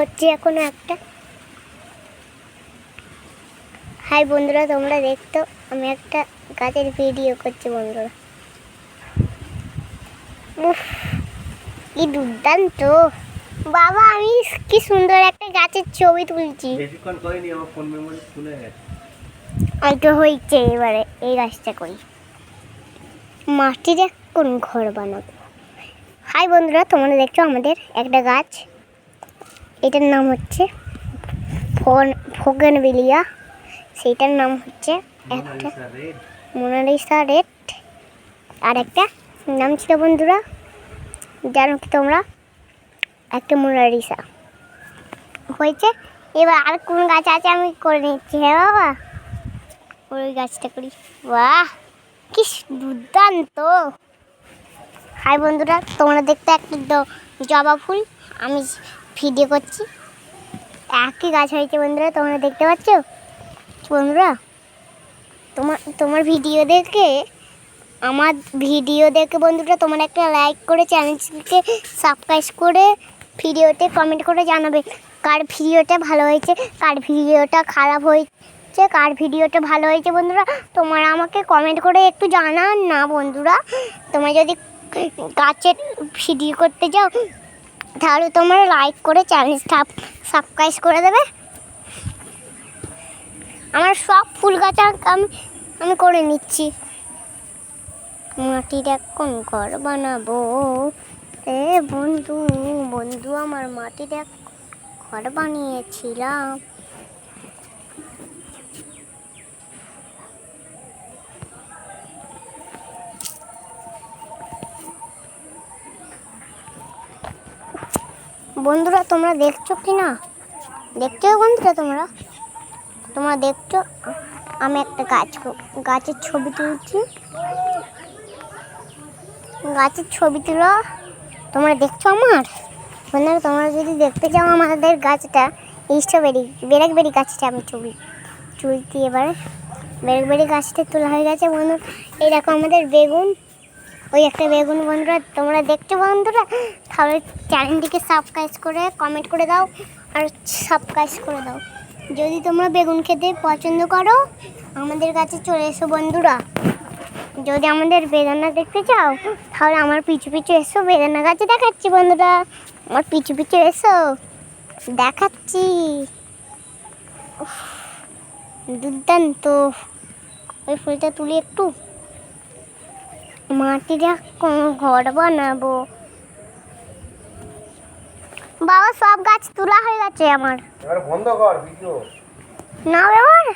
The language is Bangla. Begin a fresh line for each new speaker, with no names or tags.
হচ্ছে এখনও একটা। হাই বন্ধুরা তোমরা দেখতো আমি একটা গাছের ভিডিও করছি বন্ধুরা। উফ কি দুর্দান্ত। বাবা আমি কি সুন্দর একটা গাছের ছবি তুলছি। হয়তো হয়েছে এবারে এই গাছটা করি। মাটির কোন ঘর বানাবো। হাই বন্ধুরা তোমরা দেখছ আমাদের একটা গাছ। এটার নাম হচ্ছে ফোগেন বিলিয়া সেইটার নাম হচ্ছে একটা মোনালিসা রেড। আর একটা নাম ছিল বন্ধুরা, জানো কি তোমরা? একটা মোনালিসা। হয়েছে? এবার আর কোন গাছ আছে আমি করে নিচ্ছি হ্যাঁ বাবা? ওই গাছটা করি। বাহ! কি দুর্দান্ত! হাই বন্ধুরা, তোমরা দেখতে একটা জবা ফুল। আমি ভিডিও করছি। একই গাছ হয়েছে বন্ধুরা, তোমরা দেখতে পাচ্ছ? বন্ধুরা, তোমার তোমার ভিডিও দেখে, আমার ভিডিও দেখে বন্ধুরা, তোমার একটা লাইক করে চ্যানেলকে সাবস্ক্রাইব করে ভিডিওতে কমেন্ট করে জানাবে কার ভিডিওটা ভালো হয়েছে, কার ভিডিওটা খারাপ হয়েছে, কার ভিডিওটা ভালো হয়েছে বন্ধুরা, তোমরা আমাকে কমেন্ট করে একটু জানান না বন্ধুরা। তোমরা যদি গাছের ভিডিও করতে যাও তাহলে তোমরা লাইক করে চ্যানেল সাবস্ক্রাইব করে দেবে। আমার সব ফুল গাছ আমি আমি করে নিচ্ছি। মাটির এখন ঘর বানাবো। এ বন্ধু বন্ধু, আমার মাটির এক ঘর বানিয়েছিলাম। বন্ধুরা, তোমরা দেখছ কি না? দেখছ বন্ধুরা তোমরা। তোমরা দেখছ, আমি একটা গাছ গাছের ছবি তুলছি। গাছের ছবি তুলো। তোমরা দেখছ আমার? বন্ধুরা, তোমরা যদি দেখতে চাও আমাদের গাছটা, স্ট্রবেরি, বেরেকবেরি গাছটা আমি ছবি তুলছি এবারে। বেরেকবেরি গাছটা তোলা হয়ে গেছে বন্ধু। এই দেখো আমাদের বেগুন। ওই একটা বেগুন বন্ধুরা, তোমরা দেখছ বন্ধুরা? তাহলে চ্যানেলটিকে সাবস্ক্রাইব করে কমেন্ট করে দাও আর সাবস্ক্রাইব করে দাও। যদি তোমরা বেগুন খেতে পছন্দ করো, আমাদের কাছে চলে এসো বন্ধুরা। যদি আমাদের বেদানা দেখতে চাও, তাহলে আমার পিছু পিছু এসো, বেদানা গাছে দেখাচ্ছি বন্ধুরা। আমার পিছু পিছু এসো, দেখাচ্ছি। দুর্দান্ত। ওই ফুলটা তুলি একটু। এখন ঘর বানাবো? বাবা সব গাছ তোলা হয়ে গেছে আমার।
এবার বন্ধ কর ভিডিও।
না এবার।